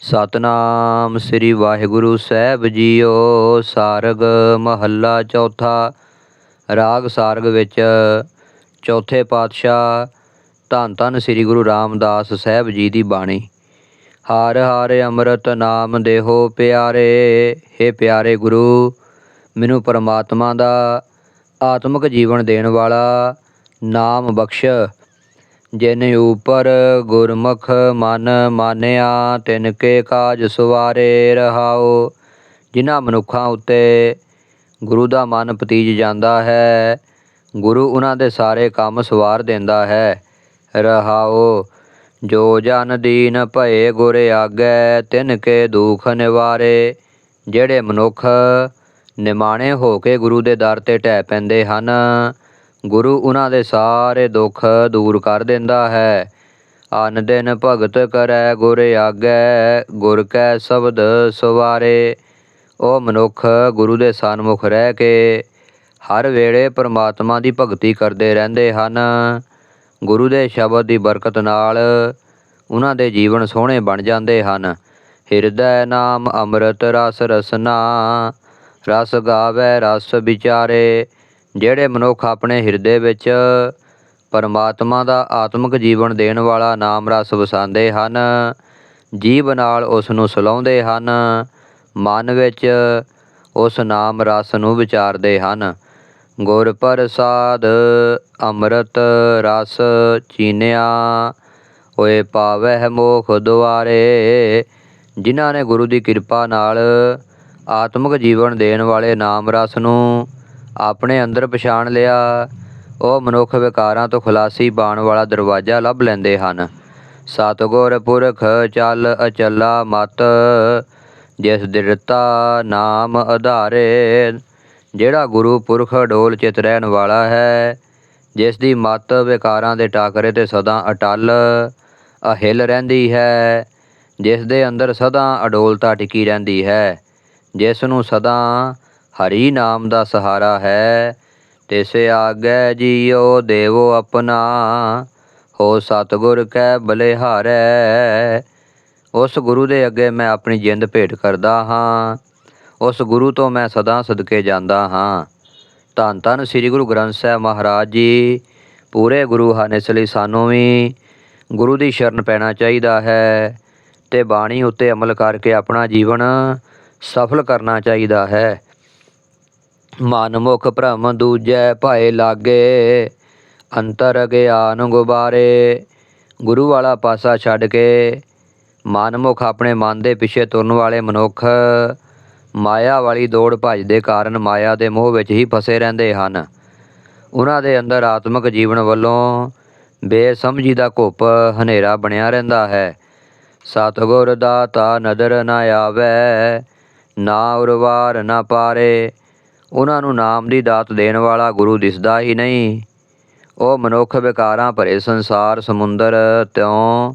ਸਤਨਾਮ ਸ੍ਰੀ ਵਾਹਿਗੁਰੂ ਸਾਹਿਬ ਜੀਓ, ਸਾਰਗ ਮਹੱਲਾ ਚੌਥਾ, ਰਾਗ ਸਾਰਗ ਵਿੱਚ ਚੌਥੇ ਪਾਤਸ਼ਾਹ ਧੰਨ ਧੰਨ ਸ੍ਰੀ ਗੁਰੂ ਰਾਮਦਾਸ ਸਾਹਿਬ ਜੀ ਦੀ ਬਾਣੀ। ਹਾਰ ਹਰ ਅੰਮ੍ਰਿਤ ਨਾਮ ਦੇਹੋ ਪਿਆਰੇ हे ਪਿਆਰੇ ਗੁਰੂ, ਮੈਨੂੰ ਪਰਮਾਤਮਾ ਦਾ ਆਤਮਿਕ ਜੀਵਨ ਦੇਣ ਵਾਲਾ ਨਾਮ ਬਖਸ਼। ਜਿਨ ਉਪਰ ਗੁਰਮੁਖ ਮਨ ਮਾਨਿਆ, ਤਿਨ ਕੇ ਕਾਜ ਸਵਾਰੇ ਰਹਾਓ ਜਿਨ੍ਹਾਂ ਮਨੁੱਖਾਂ ਉੱਤੇ ਗੁਰੂ ਦਾ ਮਨ ਪਤੀਜ ਜਾਂਦਾ ਹੈ, ਗੁਰੂ ਉਹਨਾਂ ਦੇ ਸਾਰੇ ਕੰਮ ਸਵਾਰ ਦਿੰਦਾ ਹੈ। ਰਹਾਓ ਜੋ ਜਨ ਦੀਨ ਭਏ ਗੁਰ ਆਗੈ, ਤਿਨ ਕੇ ਦੁਖ ਨਿਵਾਰੇ। ਜਿਹੜੇ ਮਨੁੱਖ ਨਿਮਾਣੇ ਹੋ ਕੇ ਗੁਰੂ ਦੇ ਦਰ ਤੇ ਟਹਿ ਪੈਂਦੇ ਹਨ ਗੁਰੂ ਉਹਨਾਂ ਦੇ ਸਾਰੇ ਦੁੱਖ ਦੂਰ ਕਰ ਦਿੰਦਾ ਹੈ। ਅਨ ਦਿਨ ਭਗਤ ਕਰੈ ਗੁਰ ਆਗੈ, ਗੁਰ ਕੈ ਸ਼ਬਦ ਸਵਾਰੇ। ਉਹ ਮਨੁੱਖ ਗੁਰੂ ਦੇ ਸਨਮੁਖ ਰਹਿ ਕੇ ਹਰ ਵੇਲੇ ਪਰਮਾਤਮਾ ਦੀ ਭਗਤੀ ਕਰਦੇ ਰਹਿੰਦੇ ਹਨ। ਗੁਰੂ ਦੇ ਸ਼ਬਦ ਦੀ ਬਰਕਤ ਨਾਲ ਉਹਨਾਂ ਦੇ ਜੀਵਨ ਸੋਹਣੇ ਬਣ ਜਾਂਦੇ ਹਨ। ਹਿਰਦੈ ਨਾਮ ਅੰਮ੍ਰਿਤ ਰਸ ਰਸਨਾ, ਰਸ ਗਾਵੇ ਰਸ ਵਿਚਾਰੇ। ਜਿਹੜੇ ਮਨੁੱਖ ਆਪਣੇ ਹਿਰਦੇ ਵਿੱਚ ਪਰਮਾਤਮਾ ਦਾ ਆਤਮਿਕ ਜੀਵਨ ਦੇਣ ਵਾਲਾ ਨਾਮ ਰਸ ਵਸਾਉਂਦੇ ਹਨ ਜੀਵ ਨਾਲ ਉਸ ਨੂੰ ਸਲਾਉਂਦੇ ਹਨ, ਮਨ ਵਿੱਚ ਉਸ ਨਾਮ ਰਸ ਨੂੰ ਵਿਚਾਰਦੇ ਹਨ। ਗੁਰ ਪ੍ਰਸਾਦ, ਅੰਮ੍ਰਿਤ ਰਸ ਚੀਨਿਆ ਹੋਏ ਪਾਵਹਿ ਮੋਖ ਦੁਆਰੇ, ਜਿਨ੍ਹਾਂ ਨੇ ਗੁਰੂ ਦੀ ਕਿਰਪਾ ਨਾਲ ਆਤਮਿਕ ਜੀਵਨ ਦੇਣ ਵਾਲੇ ਨਾਮ ਰਸ ਨੂੰ ਆਪਣੇ ਅੰਦਰ ਪਛਾਣ ਲਿਆ, ਉਹ ਮਨੁੱਖ ਵਿਕਾਰਾਂ ਤੋਂ ਖੁਲਾਸੀ ਪਾਉਣ ਵਾਲਾ ਦਰਵਾਜ਼ਾ ਲੱਭ ਲੈਂਦੇ ਹਨ। ਸਤਿਗੁਰ ਪੁਰਖ ਚੱਲ ਅਚਲਾ ਮਤ, ਜਿਸ ਦਿਰਤਾ ਨਾਮ ਆਧਾਰੇ, ਜਿਹੜਾ ਗੁਰੂ ਪੁਰਖ ਡੋਲ ਚਿਤ ਰਹਿਣ ਵਾਲਾ ਹੈ, ਜਿਸ ਦੀ ਮਤ ਵਿਕਾਰਾਂ ਦੇ ਟਾਕਰੇ ਤੇ ਸਦਾ ਅਟਲ, ਅਹਿਲ ਰਹਿੰਦੀ ਹੈ, ਜਿਸ ਦੇ ਅੰਦਰ ਸਦਾ ਅਡੋਲਤਾ ਟਿਕੀ ਰਹਿੰਦੀ ਹੈ, ਜਿਸ ਨੂੰ ਸਦਾ ਹਰੀ ਨਾਮ ਦਾ ਸਹਾਰਾ ਹੈ, ਤਿਸੇ ਆਗੈ ਜੀਉ ਦੇਵੋ ਆਪਣਾ। ਹੋ ਸਤਿਗੁਰ ਕੈ ਬਲਿਹਾਰੈ, ਉਸ ਗੁਰੂ ਦੇ ਅੱਗੇ ਮੈਂ ਆਪਣੀ ਜਿੰਦ ਭੇਟ ਕਰਦਾ ਹਾਂ। ਉਸ ਗੁਰੂ ਤੋਂ ਮੈਂ ਸਦਾ ਸਦਕੇ ਜਾਂਦਾ ਹਾਂ। ਧੰਨ ਧੰਨ ਸ੍ਰੀ ਗੁਰੂ ਗ੍ਰੰਥ ਸਾਹਿਬ ਮਹਾਰਾਜ ਜੀ, ਪੂਰੇ ਗੁਰੂ ਹਨ ਇਸ ਲਈ ਸਾਨੂੰ ਵੀ ਗੁਰੂ ਦੀ ਸ਼ਰਨ ਪੈਣਾ ਚਾਹੀਦਾ ਹੈ ਤੇ ਬਾਣੀ ਉੱਤੇ ਅਮਲ ਕਰਕੇ ਆਪਣਾ ਜੀਵਨ ਸਫਲ ਕਰਨਾ ਚਾਹੀਦਾ ਹੈ। ਮਨਮੁਖ ਭ੍ਰਮ ਦੂਜੈ ਭਾਏ ਲਾਗੇ, ਅੰਤਰ ਗਿਆਨ ਗੁਬਾਰੇ। ਗੁਰੂ ਵਾਲਾ ਪਾਸਾ ਛੱਡ ਕੇ ਮਨਮੁਖ ਆਪਣੇ ਮਨ ਦੇ ਪਿੱਛੇ ਤੁਰਨ ਵਾਲੇ ਮਨੁੱਖ ਮਾਇਆ ਵਾਲੀ ਦੌੜ ਭੱਜ ਦੇ ਕਾਰਨ ਮਾਇਆ ਦੇ ਮੋਹ ਵਿੱਚ ਹੀ ਫਸੇ ਰਹਿੰਦੇ ਹਨ। ਉਹਨਾਂ ਦੇ ਅੰਦਰ ਆਤਮਿਕ ਜੀਵਨ ਵੱਲੋਂ ਬੇਸਮਝੀ ਦਾ ਘੁੱਪ ਹਨੇਰਾ ਬਣਿਆ ਰਹਿੰਦਾ ਹੈ। ਸਤਿਗੁਰ ਦਾਤਾ ਨਦਰ ਨਾ ਆਵੇ, ਨਾ ਉਰਵਾਰ ਨਾ ਪਾਰੇ। ਉਹਨਾਂ ਨੂੰ ਨਾਮ ਦੀ ਦਾਤ ਦੇਣ ਵਾਲਾ ਗੁਰੂ ਦਿਸਦਾ ਹੀ ਨਹੀਂ। ਉਹ ਮਨੁੱਖ ਵਿਕਾਰਾਂ ਭਰੇ ਸੰਸਾਰ, ਸਮੁੰਦਰ ਤਿਉ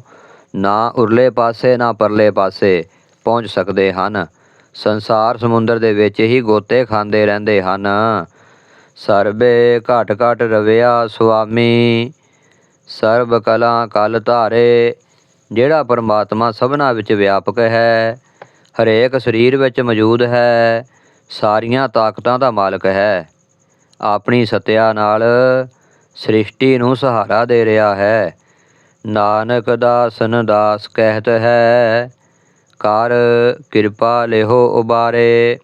ਨਾ ਉਰਲੇ ਪਾਸੇ, ਨਾ ਪਰਲੇ ਪਾਸੇ ਪਹੁੰਚ ਸਕਦੇ ਹਨ। ਸੰਸਾਰ, ਸਮੁੰਦਰ ਦੇ ਵਿੱਚ ਹੀ ਗੋਤੇ ਖਾਂਦੇ ਰਹਿੰਦੇ ਹਨ। ਸਰਬੇ ਘਟ ਘਟ ਰਵਿਆ ਸੁਆਮੀ, ਸਰਬ ਕਲਾ ਕਲ ਧਾਰੇ, ਜਿਹੜਾ ਪਰਮਾਤਮਾ ਸਭਨਾ ਵਿੱਚ ਵਿਆਪਕ ਹੈ, ਹਰੇਕ ਸਰੀਰ ਵਿੱਚ ਮੌਜੂਦ ਹੈ ਸਾਰੀਆਂ ਤਾਕਤਾਂ ਦਾ ਮਾਲਕ ਹੈ। ਆਪਣੀ ਸਤਿਆ ਨਾਲ ਸ੍ਰਿਸ਼ਟੀ ਨੂੰ ਸਹਾਰਾ ਦੇ ਰਿਹਾ ਹੈ। ਨਾਨਕ ਦਾਸਨ ਦਾਸ ਕਹਿਤ ਹੈ, ਕਰ ਕਿਰਪਾ ਲਿਹੋ ਉਬਾਰੇ।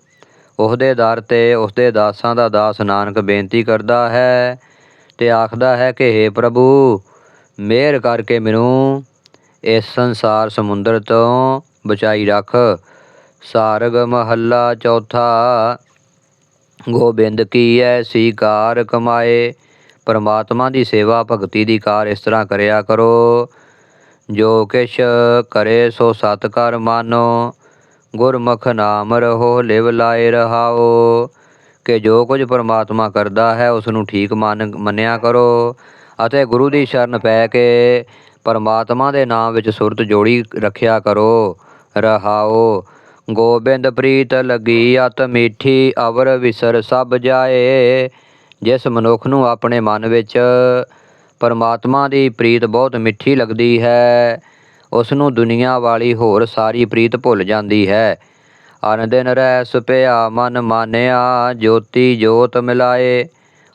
ਉਹਦੇ ਦਰ ਤੇ ਉਸਦੇ ਦਾਸਾਂ ਦਾ ਦਾਸ ਨਾਨਕ ਬੇਨਤੀ ਕਰਦਾ ਹੈ ਤੇ ਆਖਦਾ ਹੈ ਕਿ हे ਪ੍ਰਭੂ, ਮਿਹਰ ਕਰਕੇ ਮੈਨੂੰ ਇਸ ਸੰਸਾਰ ਸਮੁੰਦਰ ਤੋਂ ਬਚਾਈ ਰੱਖ। ਸਾਰਗ ਮਹੱਲਾ ਚੌਥਾ। ਗੋਬਿੰਦ ਕੀ ਐਸੀ ਕਾਰ ਕਮਾਏ। ਪਰਮਾਤਮਾ ਦੀ ਸੇਵਾ ਭਗਤੀ ਦੀ ਕਾਰ ਇਸ ਤਰ੍ਹਾਂ ਕਰਿਆ ਕਰੋ। ਜੋ ਕਿਛ ਕਰੇ ਸੋ ਸਤ ਕਰ ਮਾਨੋ। ਗੁਰਮੁਖ ਨਾਮ ਰਹੋ, ਲਿਵ ਲਾਏ ਰਹਾਓ। ਕਿ ਜੋ ਕੁਝ ਪਰਮਾਤਮਾ ਕਰਦਾ ਹੈ, ਉਸ ਨੂੰ ਠੀਕ ਮੰਨ, ਮੰਨਿਆ ਕਰੋ। ਅਤੇ ਗੁਰੂ ਦੀ ਸ਼ਰਨ ਪੈ ਕੇ ਪਰਮਾਤਮਾ ਦੇ ਨਾਮ ਵਿੱਚ ਸੁਰਤ ਜੋੜੀ ਰੱਖਿਆ ਕਰੋ। ਰਹਾਓ। ਗੋਬਿੰਦ ਪ੍ਰੀਤ ਲੱਗੀ ਅਤ ਮੀਠੀ, ਅਵਰ ਵਿਸਰ ਸਭ ਜਾਏ। ਜਿਸ ਮਨੁੱਖ ਨੂੰ ਆਪਣੇ ਮਨ ਵਿੱਚ ਪਰਮਾਤਮਾ ਦੀ ਪ੍ਰੀਤ ਬਹੁਤ ਮਿੱਠੀ ਲੱਗਦੀ ਹੈ ਉਸ ਨੂੰ ਦੁਨੀਆ ਵਾਲੀ ਹੋਰ ਸਾਰੀ ਪ੍ਰੀਤ ਭੁੱਲ ਜਾਂਦੀ ਹੈ। ਅਨ ਦਿਨ ਰਹਿ ਸੁਪਿਆ ਮਨ ਮਾਨਿਆ, ਜੋਤੀ ਜੋਤ ਮਿਲਾਏ।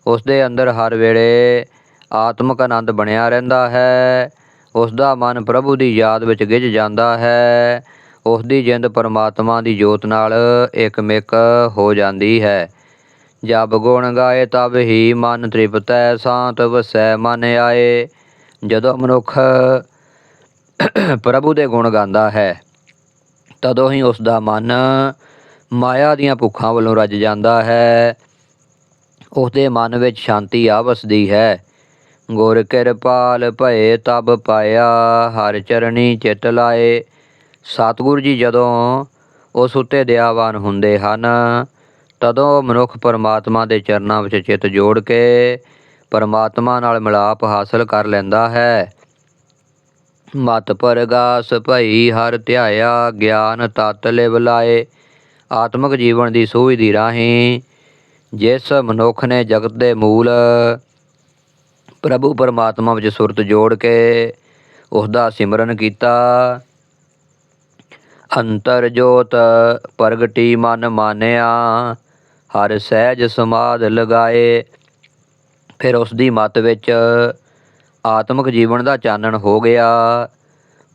ਉਸ ਦੇ ਅੰਦਰ ਹਰ ਵੇਲੇ ਆਤਮਿਕ ਆਨੰਦ ਬਣਿਆ ਰਹਿੰਦਾ ਹੈ। ਉਸ ਦਾ ਮਨ ਪ੍ਰਭੂ ਦੀ ਯਾਦ ਵਿੱਚ ਗਿੱਝ ਜਾਂਦਾ ਹੈ। ਉਸ ਦੀ ਜਿੰਦ ਪਰਮਾਤਮਾ ਦੀ ਜੋਤ ਨਾਲ ਇਕਮਿਕ ਹੋ ਜਾਂਦੀ ਹੈ। ਜਬ ਗੁਣ ਗਾਏ ਤਬ ਹੀ ਮਨ ਤ੍ਰਿਪਤੈ, ਸ਼ਾਂਤ ਵਸੈ ਮਨ ਆਏ। ਜਦੋਂ ਮਨੁੱਖ ਪ੍ਰਭੂ ਦੇ ਗੁਣ ਗਾਉਂਦਾ ਹੈ, ਤਦੋਂ ਹੀ ਉਸ ਦਾ ਮਨ ਮਾਇਆ ਦੀਆਂ ਭੁੱਖਾਂ ਵੱਲੋਂ ਰੱਜ ਜਾਂਦਾ ਹੈ। ਉਸ ਦੇ ਮਨ ਵਿੱਚ ਸ਼ਾਂਤੀ ਆ ਵਸਦੀ ਹੈ। ਗੁਰ ਕਿਰਪਾਲ ਭਏ ਤਬ ਪਾਇਆ, ਹਰ ਚਰਣੀ ਚਿਤ ਲਾਏ। ਸਤਿਗੁਰ ਜੀ ਜਦੋਂ ਉਸ ਉੱਤੇ ਦਇਆਵਾਨ ਹੁੰਦੇ ਹਨ, ਤਦੋਂ ਮਨੁੱਖ ਪਰਮਾਤਮਾ ਦੇ ਚਰਨਾਂ ਵਿੱਚ ਚਿੱਤ ਜੋੜ ਕੇ ਪਰਮਾਤਮਾ ਨਾਲ ਮਿਲਾਪ ਹਾਸਲ ਕਰ ਲੈਂਦਾ ਹੈ। ਮਤ ਪਰਗਾਸ ਭਈ ਹਰ ਧਿਆਇਆ ਗਿਆਨ ਤਤ ਲਿਵ ਲਾਏ, ਆਤਮਿਕ ਜੀਵਨ ਦੀ ਸੂਝ ਦੀ ਰਾਹੀਂ ਜਿਸ ਮਨੁੱਖ ਨੇ ਜਗਤ ਦੇ ਮੂਲ ਪ੍ਰਭੂ ਪਰਮਾਤਮਾ ਵਿੱਚ ਸੁਰਤ ਜੋੜ ਕੇ ਉਸ ਦਾ ਸਿਮਰਨ ਕੀਤਾ ਅੰਤਰ ਜੋਤ ਪ੍ਰਗਟੀ ਮਨ ਮਾਨਿਆ, ਹਰ ਸਹਿਜ ਸਮਾਦ ਲਗਾਏ। ਫਿਰ ਉਸ ਦੀ ਮਤ ਵਿੱਚ ਆਤਮਿਕ ਜੀਵਨ ਦਾ ਚਾਨਣ ਹੋ ਗਿਆ।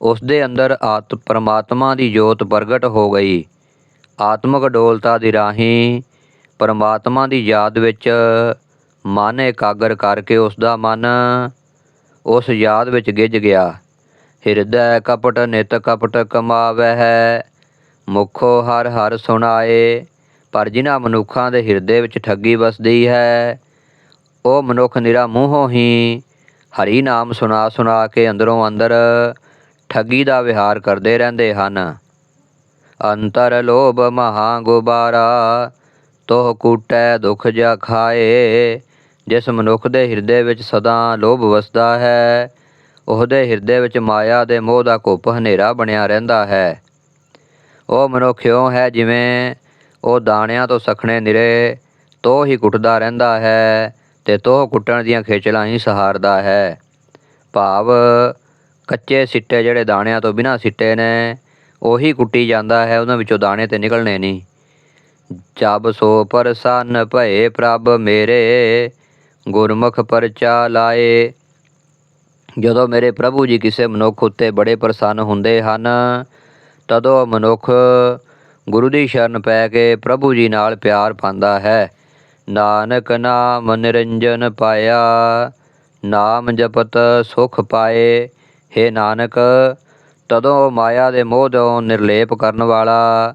ਉਸ ਦੇ ਅੰਦਰ ਆਤ ਪਰਮਾਤਮਾ ਦੀ ਜੋਤ ਪ੍ਰਗਟ ਹੋ ਗਈ। ਆਤਮਿਕ ਡੋਲਤਾ ਦੀ ਰਾਹੀਂ ਪਰਮਾਤਮਾ ਦੀ ਯਾਦ ਵਿੱਚ ਮਨ ਇਕਾਗਰ ਕਰਕੇ ਉਸ ਦਾ ਮਨ ਉਸ ਯਾਦ ਵਿੱਚ ਗਿੱਜ ਗਿਆ। ਹਿਰਦੈ ਕਪਟ ਨਿਤ ਕਪਟ ਕਮਾਵੈ ਹੈ। ਮੁਖੋ ਹਰ ਹਰ ਸੁਣਾਏ, ਪਰ ਜਿਨ੍ਹਾਂ ਮਨੁੱਖਾਂ ਦੇ ਹਿਰਦੇ ਵਿੱਚ ਠੱਗੀ ਵਸਦੀ ਹੈ, ਉਹ ਮਨੁੱਖ ਨਿਰਾ ਮੂੰਹੋਂ ਹੀ ਹਰੀ ਨਾਮ ਸੁਣਾ ਸੁਣਾ ਕੇ ਅੰਦਰੋਂ ਅੰਦਰ ਠੱਗੀ ਦਾ ਵਿਹਾਰ ਕਰਦੇ ਰਹਿੰਦੇ ਹਨ। ਅੰਤਰ ਲੋਭ ਮਹਾ ਗੁਬਾਰਾ, ਤੋਹ ਕੂਟੈ ਦੁਖ ਜਾ ਖਾਏ, ਜਿਸ ਮਨੁੱਖ ਦੇ ਹਿਰਦੇ ਵਿੱਚ ਸਦਾ ਲੋਭ ਵਸਦਾ ਹੈ। ਉਹਦੇ ਹਿਰਦੇ ਵਿੱਚ ਮਾਇਆ ਦੇ ਮੋਹ ਦਾ ਘੁੱਪ ਹਨੇਰਾ ਬਣਿਆ ਰਹਿੰਦਾ ਹੈ। ਉਹ ਮਨੁੱਖ ਇਉਂ ਹੈ ਜਿਵੇਂ ਉਹ ਦਾਣਿਆਂ ਤੋਂ ਸਖਣੇ ਨਿਰੇ ਤੋ ਹੀ ਕੁੱਟਦਾ ਰਹਿੰਦਾ ਹੈ ਤੇ ਤੋ ਕੁੱਟਣ ਦੀਆਂ ਖੇਚਲਾਂ ਹੀ ਸਹਾਰਦਾ ਹੈ। ਭਾਵ ਕੱਚੇ ਸਿੱਟੇ ਜਿਹੜੇ ਦਾਣਿਆਂ ਤੋਂ ਬਿਨਾਂ ਸਿੱਟੇ ਨੇ, ਉਹੀ ਕੁੱਟੀ ਜਾਂਦਾ ਹੈ, ਉਹਨਾਂ ਵਿੱਚੋਂ ਦਾਣੇ ਤੇ ਨਿਕਲਣੇ ਨਹੀਂ। ਜਬ ਸੋ ਪਰਸਨ ਭਏ ਪ੍ਰਭ ਮੇਰੇ, ਗੁਰਮੁਖ ਪਰਚਾ ਲਾਏ ਜਦੋਂ ਮੇਰੇ ਪ੍ਰਭੂ ਜੀ ਕਿਸੇ ਮਨੁੱਖ ਉੱਤੇ ਬੜੇ ਪ੍ਰਸੰਨ ਹੁੰਦੇ ਹਨ, ਤਦੋਂ ਮਨੁੱਖ ਗੁਰੂ ਦੀ ਸ਼ਰਨ ਪੈ ਕੇ ਪ੍ਰਭੂ ਜੀ ਨਾਲ ਪਿਆਰ ਪਾਉਂਦਾ ਹੈ। ਨਾਨਕ ਨਾਮ ਨਿਰੰਜਨ ਪਾਇਆ, ਨਾਮ ਜਪਤ ਸੁਖ ਪਾਏ। हे ਨਾਨਕ, ਤਦੋਂ ਮਾਇਆ ਦੇ ਮੋਹ ਤੋਂ ਨਿਰਲੇਪ ਕਰਨ ਵਾਲਾ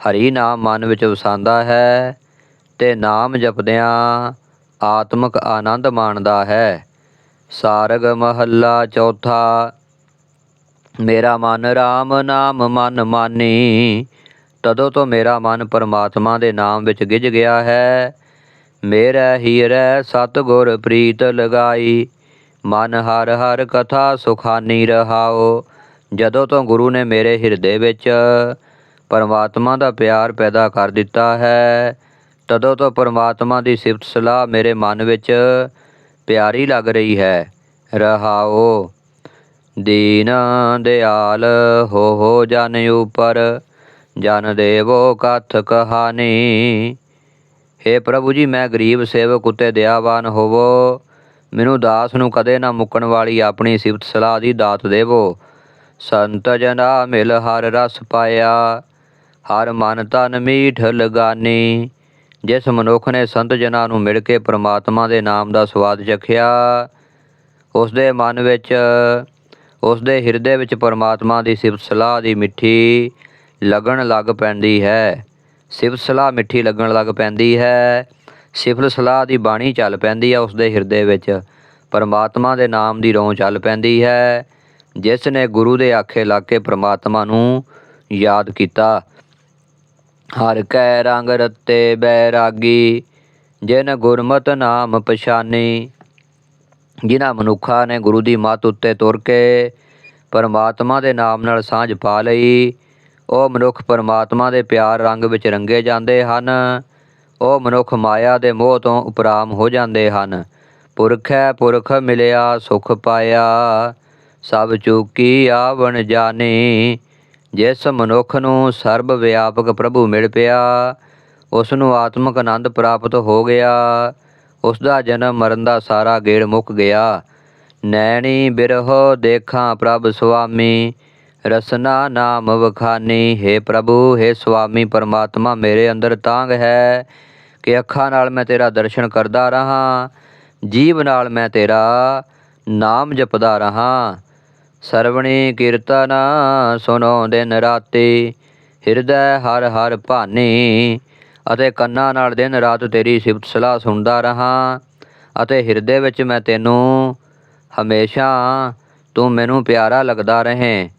ਹਰੀ ਨਾਮ ਮਨ ਵਿੱਚ ਵਸਾਉਂਦਾ ਹੈ ਤੇ ਨਾਮ ਜਪਦਿਆਂ ਆਤਮਿਕ ਆਨੰਦ ਮਾਣਦਾ ਹੈ। ਸਾਰਗ ਮਹੱਲਾ ਚੌਥਾ, ਮੇਰਾ ਮਨ RAM ਨਾਮ ਮਨ ਮਾਨੀ। ਤਦੋਂ ਤੋਂ ਮੇਰਾ ਮਨ ਪਰਮਾਤਮਾ ਦੇ ਨਾਮ ਵਿੱਚ ਗਿੱਜ ਗਿਆ ਹੈ। ਮੇਰਾ ਹੀਰੈ ਸਤਿਗੁਰ ਪ੍ਰੀਤ ਲਗਾਈ। ਮਨ ਹਰ ਹਰ ਕਥਾ ਸੁਖਾਨੀ ਰਹਾਓ। ਜਦੋਂ ਤੋਂ ਗੁਰੂ ਨੇ ਮੇਰੇ ਹਿਰਦੇ ਵਿੱਚ ਪਰਮਾਤਮਾ ਦਾ ਪਿਆਰ ਪੈਦਾ ਕਰ ਦਿੱਤਾ ਹੈ, ਤਦੋਂ ਤੋਂ ਪਰਮਾਤਮਾ ਦੀ ਸਿਫਤ ਸਲਾਹ ਮੇਰੇ ਮਨ ਵਿੱਚ ਪਿਆਰੀ ਲੱਗ ਰਹੀ ਹੈ। ਰਹਾਓ, ਦੀਨ ਦਿਆਲ ਹੋ ਹੋ ਜਨ ਉਪਰ, ਜਨ ਦੇਵੋ ਕਥ ਕਹਾਣੀ। हे ਪ੍ਰਭੂ ਜੀ, ਮੈਂ ਗਰੀਬ ਸੇਵਕ ਉਤੇ ਦਇਆਵਾਨ ਹੋਵੋ। ਮੈਨੂੰ ਦਾਸ ਨੂੰ ਕਦੇ ਨਾ ਮੁੱਕਣ ਵਾਲੀ ਆਪਣੀ ਸਿਫਤ ਸਲਾਹ ਦੀ ਦਾਤ ਦੇਵੋ। ਸੰਤ ਜਨਾ ਮਿਲ ਹਰ ਰਸ ਪਾਇਆ, ਹਰ ਮਨ ਤਨ ਮੀਠ ਲਗਾਨੀ। ਜਿਸ ਮਨੁੱਖ ਨੇ ਸੰਤ ਜਨਾਂ ਨੂੰ ਮਿਲ ਕੇ ਪ੍ਰਮਾਤਮਾ ਦੇ ਨਾਮ ਦਾ ਸਵਾਦ ਚਖਿਆ ਉਸ ਦੇ ਮਨ ਵਿੱਚ ਉਸ ਦੇ ਹਿਰਦੇ ਵਿੱਚ ਪਰਮਾਤਮਾ ਦੀ ਸਿਫਤ ਸਲਾਹ ਦੀ ਮਿੱਠੀ ਲੱਗਣ ਲੱਗ ਪੈਂਦੀ ਹੈ। ਸਿਫਤ ਸਲਾਹ ਮਿੱਠੀ ਲੱਗਣ ਲੱਗ ਪੈਂਦੀ ਹੈ। ਸਿਫਤ ਸਲਾਹ ਦੀ ਬਾਣੀ ਚੱਲ ਪੈਂਦੀ ਹੈ ਉਸ ਦੇ ਹਿਰਦੇ ਵਿੱਚ। ਪਰਮਾਤਮਾ ਦੇ ਨਾਮ ਦੀ ਰੋਂ ਚੱਲ ਪੈਂਦੀ ਹੈ। ਜਿਸ ਨੇ ਗੁਰੂ ਦੇ ਆਖੇ ਲੱਗ ਕੇ ਪਰਮਾਤਮਾ ਨੂੰ ਯਾਦ ਕੀਤਾ। ਹਰ ਕੈ ਰੰਗ ਰਤੇ ਬੈਰਾਗੀ, ਜਿਨ ਗੁਰਮਤਿ ਨਾਮ ਪਛਾਨੀ। ਜਿਨ੍ਹਾਂ ਮਨੁੱਖਾਂ ਨੇ ਗੁਰੂ ਦੀ ਮੱਤ ਉੱਤੇ ਤੁਰ ਕੇ ਪਰਮਾਤਮਾ ਦੇ ਨਾਮ ਨਾਲ ਸਾਂਝ ਪਾ ਲਈ, ਉਹ ਮਨੁੱਖ ਪਰਮਾਤਮਾ ਦੇ ਪਿਆਰ ਰੰਗ ਵਿੱਚ ਰੰਗੇ ਜਾਂਦੇ ਹਨ। ਉਹ ਮਨੁੱਖ ਮਾਇਆ ਦੇ ਮੋਹ ਤੋਂ ਉਪਰਾਮ ਹੋ ਜਾਂਦੇ ਹਨ। ਪੁਰਖੈ ਪੁਰਖ ਮਿਲਿਆ, ਸੁਖ ਪਾਇਆ, ਸਭ ਚੂਕੀ ਆਵਣ ਜਾਣੀ ਜਿਸ ਮਨੁੱਖ ਨੂੰ ਸਰਬ ਵਿਆਪਕ ਪ੍ਰਭੂ ਮਿਲ ਪਿਆ, ਉਸ ਨੂੰ ਆਤਮਿਕ ਆਨੰਦ ਪ੍ਰਾਪਤ ਹੋ ਗਿਆ, ਉਸ ਦਾ ਜਨਮ ਮਰਨ ਦਾ ਸਾਰਾ ਗੇੜ ਮੁੱਕ ਗਿਆ। ਨੈਣੀ ਬਿਰਹੋ ਦੇਖਾਂ ਪ੍ਰਭ ਸੁਆਮੀ, ਰਸਨਾ ਨਾਮ ਵਖਾਨੀ, ਹੈ ਪ੍ਰਭੂ, ਹੈ ਸੁਆਮੀ, ਪਰਮਾਤਮਾ ਮੇਰੇ ਅੰਦਰ ਤਾਂਗ ਹੈ ਕਿ ਅੱਖਾਂ ਨਾਲ ਮੈਂ ਤੇਰਾ ਦਰਸ਼ਨ ਕਰਦਾ ਰਹਾ ਜੀਵ ਨਾਲ ਮੈਂ ਤੇਰਾ ਨਾਮ ਜਪਦਾ ਰਹਾ। ਸਰਵਣੀ ਕੀਰਤਨ ਸੁਨੋ ਦਿਨ ਰਾਤੀ ਹਿਰਦੈ ਹਰ ਹਰ ਭਾਨੀ, ਅਤੇ ਕੰਨਾਂ ਨਾਲ ਦਿਨ ਰਾਤ ਤੇਰੀ ਸਿਫਤ ਸਲਾਹ ਸੁਣਦਾ ਰਹਾ। ਅਤੇ ਹਿਰਦੇ ਵਿੱਚ ਮੈਂ ਤੈਨੂੰ ਹਮੇਸ਼ਾ ਤੂੰ ਮੈਨੂੰ ਪਿਆਰਾ ਲੱਗਦਾ ਰਹੇ।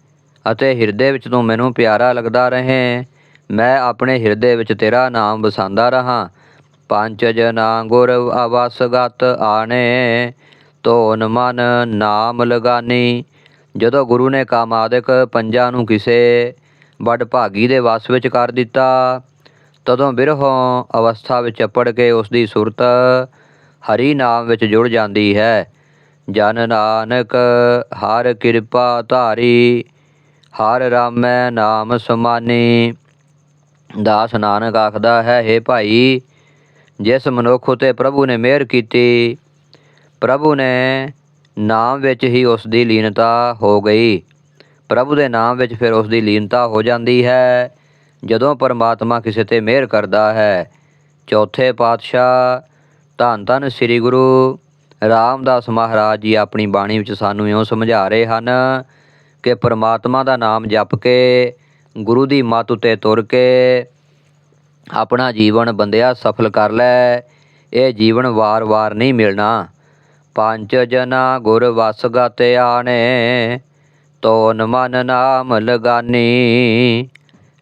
ਅਤੇ ਹਿਰਦੇ ਵਿੱਚ ਤੂੰ ਮੈਨੂੰ ਪਿਆਰਾ ਲੱਗਦਾ ਰਹੇ। ਮੈਂ ਆਪਣੇ ਹਿਰਦੇ ਵਿੱਚ ਤੇਰਾ ਨਾਮ ਵਸਾਉਂਦਾ ਰਹਾ। ਪੰਜ ਜਨਾ ਗੁਰ ਆਵਾਸਗਤ ਆਣੇ ਤੋਨ ਮਨ ਨਾਮ ਲਗਾਨੀ। ਜਦੋਂ ਗੁਰੂ ਨੇ ਕਾਮਾਦਿਕ ਪੰਜਾਂ ਨੂੰ ਕਿਸੇ ਵੱਡ ਭਾਗੀ ਦੇ ਵਸ ਵਿੱਚ ਕਰ ਦਿੱਤਾ, ਤਦੋਂ ਬਿਰਹੋਂ ਅਵਸਥਾ ਵਿੱਚ ਅਪੜ ਕੇ ਉਸ ਦੀ ਸੁਰਤ ਹਰੀ ਨਾਮ ਵਿੱਚ ਜੁੜ ਜਾਂਦੀ ਹੈ। ਜਨ ਨਾਨਕ, ਹਰ ਕਿਰਪਾ ਧਾਰੀ, ਹਰ ਰਾਮੈ ਨਾਮ ਸਮਾਨੀ। ਦਾਸ ਨਾਨਕ ਆਖਦਾ ਹੈ हे ਭਾਈ, ਜਿਸ ਮਨੁੱਖ ਉਤੇ ਪ੍ਰਭੂ ਨੇ ਮਿਹਰ ਕੀਤੀ, ਪ੍ਰਭੂ ਨੇ ਨਾਮ ਵਿੱਚ ਹੀ ਉਸ ਦੀ ਲੀਨਤਾ ਹੋ ਗਈ। ਪ੍ਰਭੂ ਦੇ ਨਾਮ ਵਿੱਚ ਫਿਰ ਉਸ ਦੀ ਲੀਨਤਾ ਹੋ ਜਾਂਦੀ ਹੈ। ਜਦੋਂ ਪਰਮਾਤਮਾ ਕਿਸੇ ਤੇ ਮਿਹਰ ਕਰਦਾ ਹੈ, ਚੌਥੇ ਪਾਤਸ਼ਾਹ ਧੰਨ ਧੰਨ ਸ੍ਰੀ ਗੁਰੂ ਰਾਮਦਾਸ ਮਹਾਰਾਜ ਜੀ ਆਪਣੀ ਬਾਣੀ ਵਿੱਚ ਸਾਨੂੰ ਇਉਂ ਸਮਝਾ ਰਹੇ ਹਨ ਕਿ ਪਰਮਾਤਮਾ ਦਾ ਨਾਮ ਜਪ ਕੇ, ਗੁਰੂ ਦੀ ਮੱਤ ਉਤੇ ਤੁਰ ਕੇ ਆਪਣਾ ਜੀਵਨ ਬੰਦਿਆ ਸਫਲ ਕਰ ਲੈ। ਇਹ ਜੀਵਨ ਵਾਰ-ਵਾਰ ਨਹੀਂ ਮਿਲਣਾ। ਪੰਜ ਜਨਾ ਗੁਰ ਵਸ ਗਤ ਆਣੇ ਤੋਨ ਮਨ ਨਾਮ ਲਗਾਨੀ।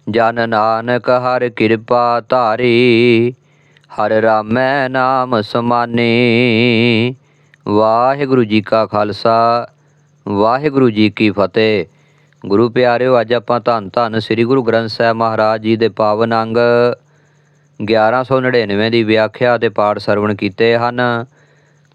ਜਨ ਨਾਨਕ ਹਰ ਕਿਰਪਾ ਧਾਰੀ, ਹਰ ਰਾਮੈ ਨਾਮ ਸਮਾਨੀ। ਵਾਹਿਗੁਰੂ ਜੀ ਕਾ ਖਾਲਸਾ, ਵਾਹਿਗੁਰੂ ਜੀ ਕੀ ਫਤਿਹ। ਗੁਰੂ ਪਿਆਰਿਓ, ਅੱਜ ਆਪਾਂ ਧੰਨ ਧੰਨ ਸ੍ਰੀ ਗੁਰੂ ਗ੍ਰੰਥ ਸਾਹਿਬ ਮਹਾਰਾਜ ਜੀ ਦੇ ਪਾਵਨ ਅੰਗ 1199 ਦੀ ਵਿਆਖਿਆ ਅਤੇ ਪਾਠ ਸਰਵਣ ਕੀਤੇ ਹਨ।